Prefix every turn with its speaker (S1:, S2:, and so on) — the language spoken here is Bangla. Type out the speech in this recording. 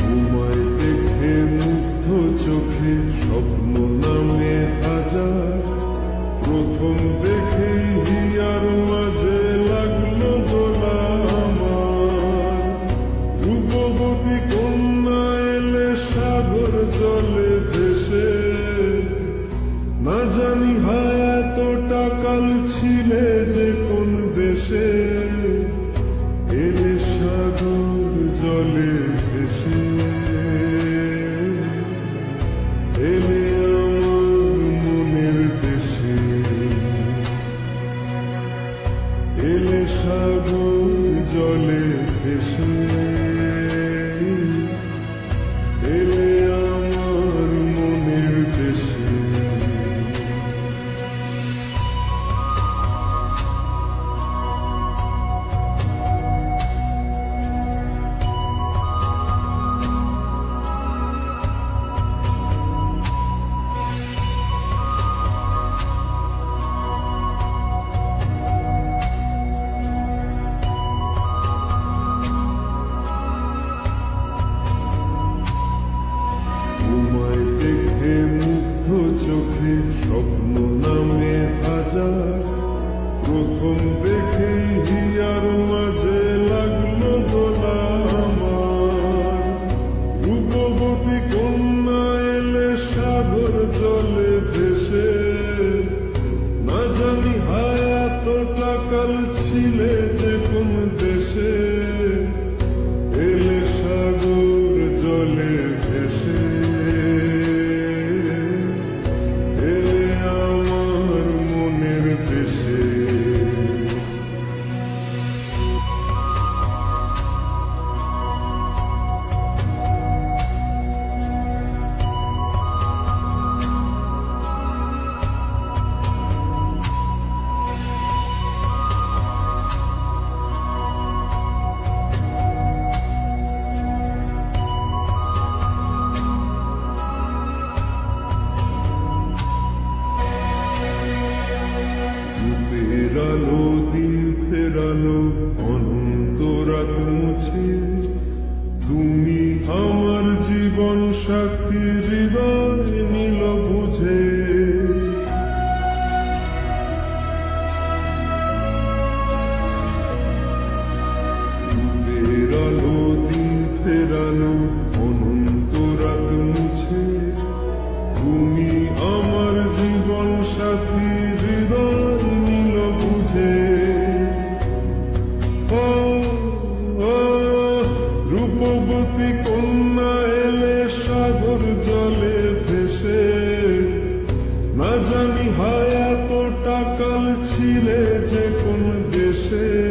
S1: তোমায় দেখে মুগ্ধ চোখে স্বপ্ন নামে হাজার। প্রথম দেখে হিয়ার মাঝে লাগল দোলা আমার। রূপবতী কন্যা এলে সাগর জলে ভেসে। না জানি হায় এতটা কাল ছিলে যে কোন দেশে। এলে সাগর জলে এলে আমার মনের দেশে এলে সাগর জলে ভেসে। ছিলে যে কোন দেশে? আলো দিন ফেরালো অনন্ত রাত মুছে। তুমি আমার জীবন সাথী, হৃদয় নীল বুঝে। আলো দিন ফেরালো রূপবতী কন্যা এলে সাগর জলে ভেসে। না জানি হায়াত টাকাল ছিলে যে কোন দেশে।